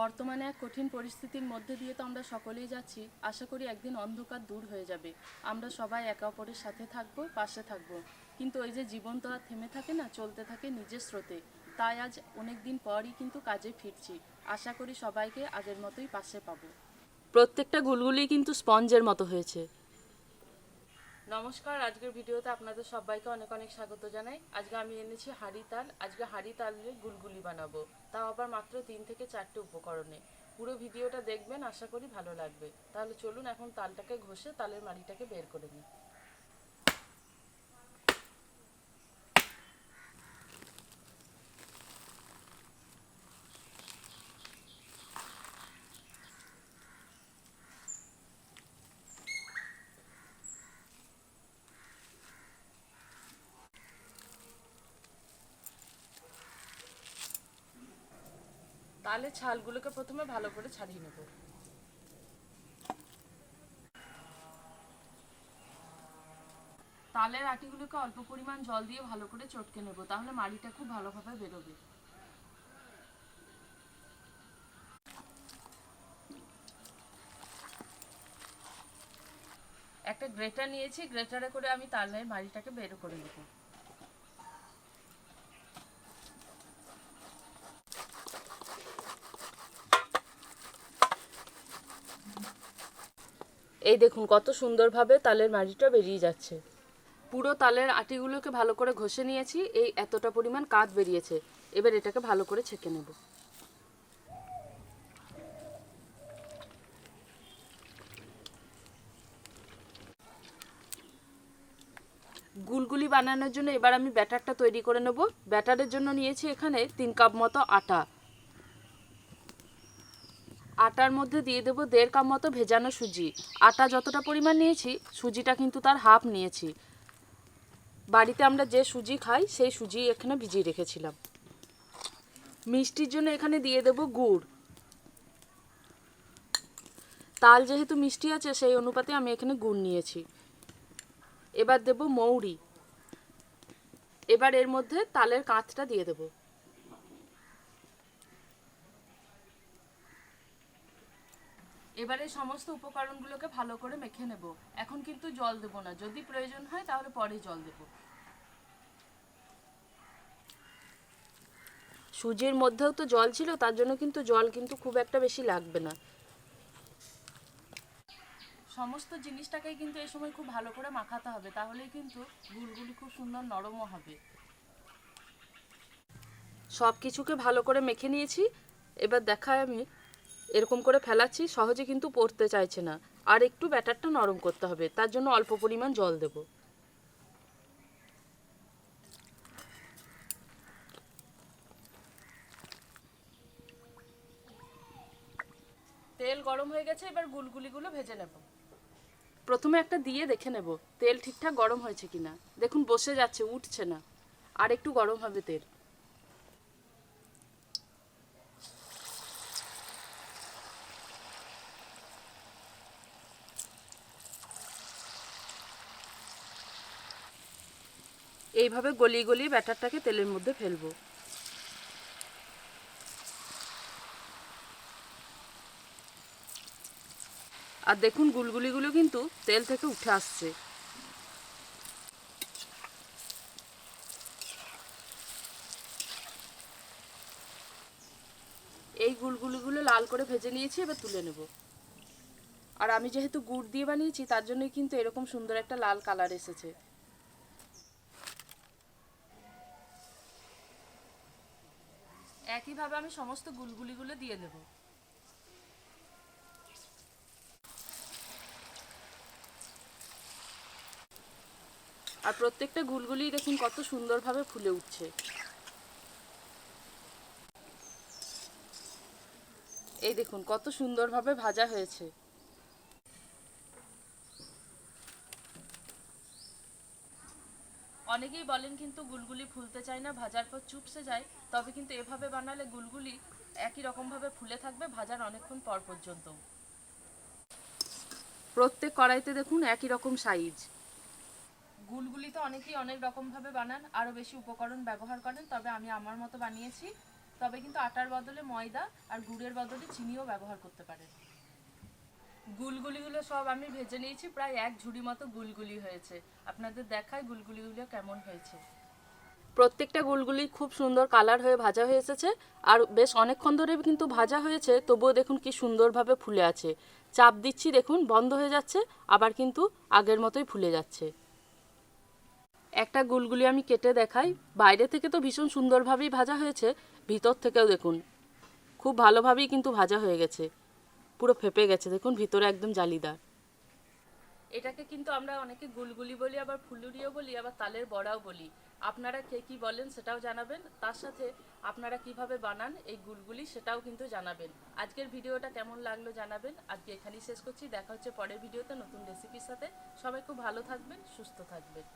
বর্তমানে এক কঠিন পরিস্থিতির মধ্যে দিয়ে তো আমরা সকলেই যাচ্ছি, আশা করি একদিন অন্ধকার দূর হয়ে যাবে। আমরা সবাই একে অপরের সাথে থাকব, পাশে থাকব। কিন্তু ওই যে জীবন তো আর থেমে থাকে না, চলতে থাকে নিজের স্রোতে। তাই আজ অনেক দিন পরই কিন্তু কাজে ফিরছি। আশা করি সবাইকে আগের মতোই পাশে পাবো। প্রত্যেকটা গুলগুলি কিন্তু স্পঞ্জের মতো হয়েছে। নমস্কার, আজকের ভিডিওতে আপনাদের সবাইকে অনেক অনেক স্বাগত জানাই। আজকে আমি এনেছি হাড়ি তাল, আজকে হাঁড়ি তালে গুলগুলি বানাবো। তাও আবার মাত্র তিন থেকে চারটে উপকরণে। পুরো ভিডিওটা দেখবেন, আশা করি ভালো লাগবে। তাহলে চলুন এখন তালটাকে ঘষে তালের মাড়িটাকে বের করে নিই। তালে ছালগুলোকে প্রথমে ভালো করে ছাড়িয়ে নেব। তালের আটিগুলোকে অল্প পরিমাণ জল দিয়ে ভালো করে চটকে নেব, তাহলে মাড়িটা খুব ভালোভাবে বেরোবে। একটা গ্রেটার নিয়েছি, গ্রেটারে করে আমি তালের মাড়িটাকে বের করে নেব। এই দেখুন, কত সুন্দরভাবে তালের মাড়িটা বেরিয়ে যাচ্ছে। পুরো তালের আটিগুলোকে ভালো করে ঘষে নিয়েছি, এই এতটা পরিমাণ কাঁধ বেরিয়েছে। এবার এটাকে ভালো করে ছেঁকে নেব। গুলগুলি বানানোর জন্য এবার আমি ব্যাটারটা তৈরি করে নেব। ব্যাটারের জন্য নিয়েছি এখানে তিন কাপ মতো আটা। আটার মধ্যে দিয়ে দেবো দেড় কাপ মতো ভেজানো সুজি। আটা যতটা পরিমাণ নিয়েছি, সুজিটা কিন্তু তার হাফ নিয়েছি। বাড়িতে আমরা যে সুজি খাই, সেই সুজি এখানে ভিজিয়ে রেখেছিলাম। মিষ্টির জন্য এখানে দিয়ে দেবো গুড়। তাল যেহেতু মিষ্টি আছে, সেই অনুপাতে আমি এখানে গুড় নিয়েছি। এবার দেব মৌরি। এবার এর মধ্যে তালের কাঁচটা দিয়ে দেবো। এবারে সমস্ত উপকরণগুলোকে ভালো করে মেখে নেব। এখন কিন্তু জল দেব না। যদি প্রয়োজন হয় তাহলে পরে জল দেব। সুজির মধ্যেও তো জল ছিল, তার জন্য কিন্তু জল কিন্তু খুব একটা বেশি লাগবে না। সমস্ত জিনিসটাকেই কিন্তু এই সময় খুব ভালো করে মাখাতে হবে। তাহলেই কিন্তু গুলগুলি খুব সুন্দর নরমও হবে। সব কিছুকে ভালো করে মেখে নিয়েছি। এবার দেখায় আমি এরকম করে ফেলাচ্ছি, সহজে কিন্তু পড়তে চাইছে না। আর একটু ব্যাটারটা নরম করতে হবে, তার জন্য অল্প পরিমাণ জল দেব। তেল গরম হয়ে গেছে, এবার গুলগুলিগুলো ভেজে নেব। প্রথমে একটা দিয়ে দেখে নেব, তেল ঠিকঠাক গরম হয়েছে কিনা। দেখুন, বসে যাচ্ছে, উঠছে না। আর একটু গরম হবে তেল। এইভাবে গলিয়ে গলিয়ে ব্যাটারটাকে তেলের মধ্যে ফেলব। আর দেখুন গুলগুলিগুলো কিন্তু তেল থেকে উঠে আসছে। এই গুলগুলিগুলো লাল করে ভেজে নিয়েছি, এবার তুলে নেব। আর আমি যেহেতু গুড় দিয়ে বানিয়েছি, তার জন্যই কিন্তু এরকম সুন্দর একটা লাল কালার এসেছে। একইভাবে আমি সমস্ত গুলগুলিগুলো দিয়ে দেব। আর প্রত্যেকটা গুলগুলি দেখুন কত সুন্দরভাবে ফুলে উঠছে। এই দেখুন কত সুন্দরভাবে ভাজা হয়েছে। অনেকেই বলেন কিন্তু গুলগুলি ফুলতে চায় না ভাজার পর চুপসে যায়। তবে কিন্তু এভাবে বানালে গুলগুলি একই রকমভাবে ফুলে থাকবে ভাজার অনেকক্ষণ পর পর্যন্ত। প্রত্যেক কড়াইতে দেখুন একই রকম সাইজ। গুলগুলি তো অনেকেই অনেক রকমভাবে বানান আরও বেশি উপকরণ ব্যবহার করেন তবে আমি আমার মতো বানিয়েছি। তবে কিন্তু আটার বদলে ময়দা আর গুড়ের বদলে চিনিও ব্যবহার করতে পারেন। গুলগুলিগুলো সব আমি ভেজে নিয়েছি, প্রায় এক ঝুড়ি মতো গুলগুলি হয়েছে। আপনাদের দেখায় গুলগুলিগুলো কেমন হয়েছে। প্রত্যেকটা গুলগুলি খুব সুন্দর কালার হয়ে ভাজা হয়ে এসেছে, আর বেশ অনেকক্ষণ ধরে কিন্তু ভাজা হয়েছে, তবুও দেখুন কি সুন্দরভাবে ফুলে আছে। চাপ দিচ্ছি, দেখুন, বন্ধ হয়ে যাচ্ছে, আবার কিন্তু আগের মতোই ফুলে যাচ্ছে। একটা গুলগুলি আমি কেটে দেখাই, বাইরে থেকে তো ভীষণ সুন্দরভাবেই ভাজা হয়েছে, ভিতর থেকেও দেখুন, খুব ভালোভাবেই কিন্তু ভাজা হয়ে গেছে। পুরো ফেপে গেছে। দেখুন, ভিতরে একদম জালিদার। এটাকে কিন্তু আমরা অনেকে গুলগুলি বলি, আবার ফুলুরিও বলি, আবার তালের বড়াও বলি। আপনারা কে কি বলেন সেটাও জানাবেন। তার সাথে আপনারা কীভাবে বানান এই গুলগুলি সেটাও কিন্তু জানাবেন। আজকের ভিডিওটা কেমন লাগল জানাবেন। আজকে এখানেই শেষ করছি। দেখা হচ্ছে পরের ভিডিওতে নতুন রেসিপির সাথে। সবাই খুব ভালো থাকবেন, সুস্থ থাকবেন।